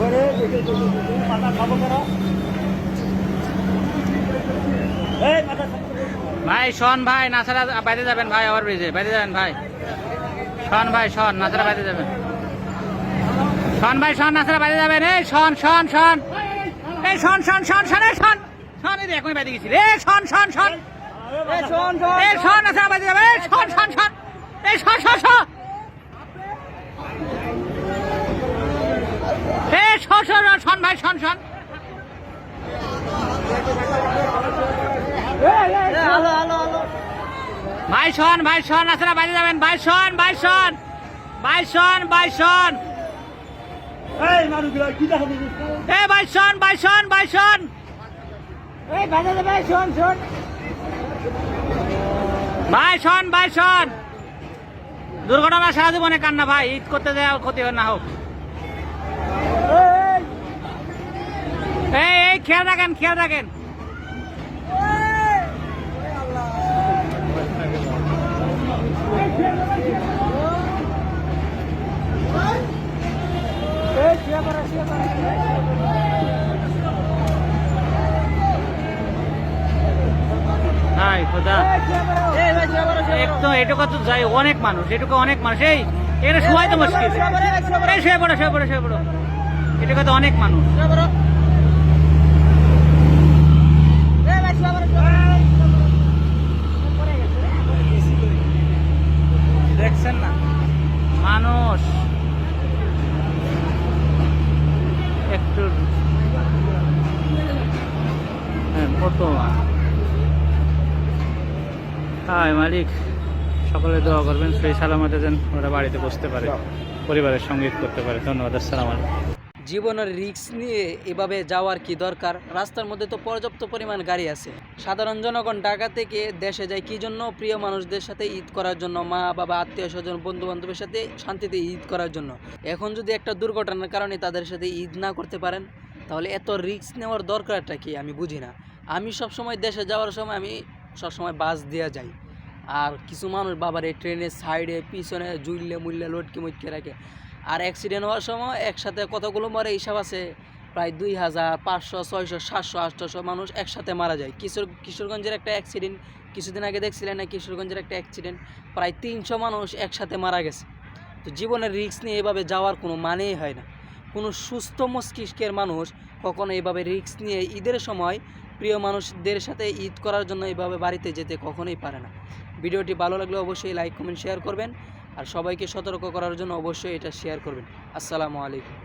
করে মাথা খাব কেন? ভাই শোন ভাই নাসারা বাইরে যাবেন ভাই আবার ব্রিজে বাইরে যাবেন ভাই। শোন ভাই শোন নাসারা বাইরে যাবেন। শোন ভাই শোন নাসারা বাইরে যাবেন। এই শোন শোন শোন। এই শোন শোন শোন শোন এই শোন। শোন এই এখনই বাইরে গেছি। রে শোন শোন শোন। এই শোন শোন এই শোন নাসারা বাইরে যাবে এই শোন শোন শোন। এই শোন শোন শোন এই শোন শোন শোন, শোন। ভাই শোন ভাই শোন ভাই শোন নাসারা বাইরে যাবেন। ভাই শোন ভাই শোন। ভাই শোন ভাই শোন। এই মানুষগুলো কি দেখা দিবি এ ভাই শোন ভাই শোন ভাই শোন। এই বাজা দেবে শোন শোন। ভাই শোন ভাই শোন। দুর্ঘটনা সারা জীবনে কান্না ভাই। ঈদ করতে যায় ক্ষতি হয় না হোক এই এই এই খেয়াল রাখেন খেয়াল রাখেন। এটুকু তো যাই, অনেক মানুষ, এটুকু অনেক মানুষ। এই এখানে শোয়াই তো মুশকিল। শুয়ে পড়ো, শুয়ে শুয়ে পড়ো। এটুকু তো অনেক মানুষ শুয়ে পড়ো এই ভাই শুয়ে পড়ো দেখছেন না? মানুষ। একটু হ্যাঁ মালিক। সকলে দোয়া করবেন সেই সালামতে যেন ওরা বাড়িতে বসতে পারে, পরিবারের সঙ্গে করতে পারে। ধন্যবাদ, আসসালাম আলাইকুম। জীবনের রিস্ক নিয়ে এভাবে যাওয়ার কি দরকার? রাস্তার মধ্যে তো পর্যাপ্ত পরিমাণ গাড়ি আছে। সাধারণ জনগণ ঢাকা থেকে দেশে যায়, কি জন্য প্রিয় মানুষদের সাথে ঈদ করার জন্য? মা, বাবা, আত্মীয় স্বজন বন্ধু বান্ধবের সাথে শান্তিতে ঈদ করার জন্য। এখন যদি একটা দুর্ঘটনার কারণে তাদের সাথে ঈদ না করতে পারেন, তাহলে এত রিস্ক নেওয়ার দরকারটা কি? আমি বুঝি না। আমি সব সময় দেশে যাওয়ার সময় আমি সবসময় বাস দেওয়া যাই। আর কিছু মানুষ বাবার এই ট্রেনের সাইডে, পিছনে জুইলে মুইলে লটকে মুটকে রাখে। আর অ্যাক্সিডেন্ট হওয়ার সময় একসাথে কতগুলো মরে হিসাব আছে? প্রায় দুই হাজার, পাঁচশো, ছয়শো, সাতশো আটশোশো মানুষ একসাথে মারা যায়। কিশোর কিশোরগঞ্জের একটা অ্যাক্সিডেন্ট কিছুদিন আগে দেখছিলেন না কিশোরগঞ্জের একটা অ্যাক্সিডেন্ট প্রায় তিনশো মানুষ একসাথে মারা গেছে। তো জীবনের রিস্ক নিয়ে এভাবে যাওয়ার কোনো মানেই হয় না। কোনো সুস্থ মস্তিষ্কের মানুষ কখনো এভাবে রিস্ক নিয়ে ঈদের সময় প্রিয় মানুষদের সাথে ঈদ করার জন্য এভাবে বাড়িতে যেতে কখনোই পারে না। ভিডিওটি ভালো লাগলে অবশ্যই লাইক কমেন্ট শেয়ার করবেন। আর সবাইকে সতর্ক করার জন্য অবশ্যই এটা শেয়ার করবেন। আসসালামু আলাইকুম।